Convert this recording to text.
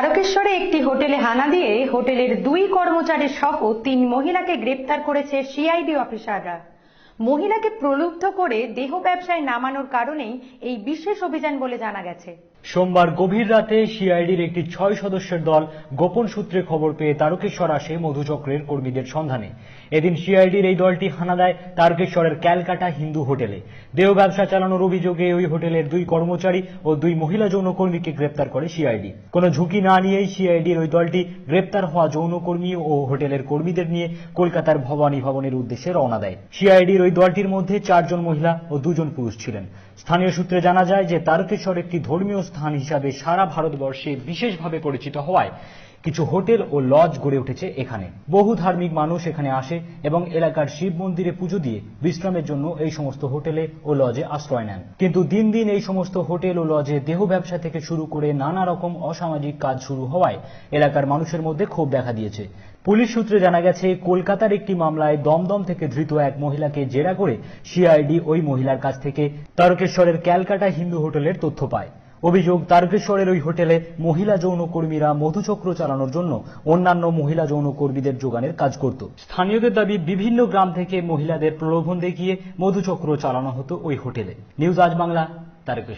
তারকেশ্বরে একটি হোটেলে হানা দিয়ে হোটেলের দুই কর্মচারী সহ তিন মহিলাকে গ্রেপ্তার করেছে সিআইডি অফিসাররা। মহিলাকে প্রলুব্ধ করে দেহ ব্যবসায় নামানোর কারণেই এই বিশেষ অভিযান বলে জানা গেছে। সোমবার গভীর রাতে সিআইডির একটি ছয় সদস্যের দল গোপন সূত্রে খবর পেয়ে তারকেশ্বর আসে মধুচক্রের কর্মীদের সন্ধানে। এদিন সিআইডির এই দলটি হানা দেয় তারকেশ্বরের ক্যালকাটা হিন্দু হোটেলে। দেহ ব্যবসা চালানোর অভিযোগে ওই হোটেলের দুই কর্মচারী ও দুই মহিলা যৌনকর্মীকে গ্রেপ্তার করে সিআইডি। কোনো ঝুঁকি না নিয়েই সিআইডির ওই দলটি গ্রেপ্তার হওয়া যৌনকর্মী ও হোটেলের কর্মীদের নিয়ে কলকাতার ভবানী ভবনের উদ্দেশ্যে রওনা দেয়। সিআইডির ওই দলটির মধ্যে চারজন মহিলা ও দুজন পুরুষ ছিলেন। স্থানীয় সূত্রে জানা যায় যে তারকেশ্বর একটি ধর্মীয় স্থান হিসাবে সারা ভারতবর্ষে বিশেষভাবে পরিচিত হওয়ায় কিছু হোটেল ও লজ গড়ে উঠেছে এখানে। বহু ধার্মিক মানুষ এখানে আসে এবং এলাকার শিব মন্দিরে পুজো দিয়ে বিশ্রামের জন্য এই সমস্ত হোটেলে ও লজে আশ্রয় নেন। কিন্তু দিন দিন এই সমস্ত হোটেল ও লজে দেহ ব্যবসা থেকে শুরু করে নানা রকম অসামাজিক কাজ শুরু হওয়ায় এলাকার মানুষের মধ্যে ক্ষোভ দেখা দিয়েছে। পুলিশ সূত্রে জানা গেছে, কলকাতার একটি মামলায় দমদম থেকে ধৃত এক মহিলাকে জেরা করে সিআইডি ওই মহিলার কাছ থেকে তারকেশ্বরের ক্যালকাটা হিন্দু হোটেলের তথ্য পায়। অভিযোগ, তারকেশ্বরের ওই হোটেলে মহিলা যৌনকর্মীরা মধুচক্র চালানোর জন্য অন্যান্য মহিলা যৌনকর্মীদের যোগানের কাজ করত। স্থানীয়দের দাবি, বিভিন্ন গ্রাম থেকে মহিলাদের প্রলোভন দেখিয়ে মধুচক্র চালানো হতো ওই হোটেলে। নিউজ আজ বাংলা, তারকেশ্বর।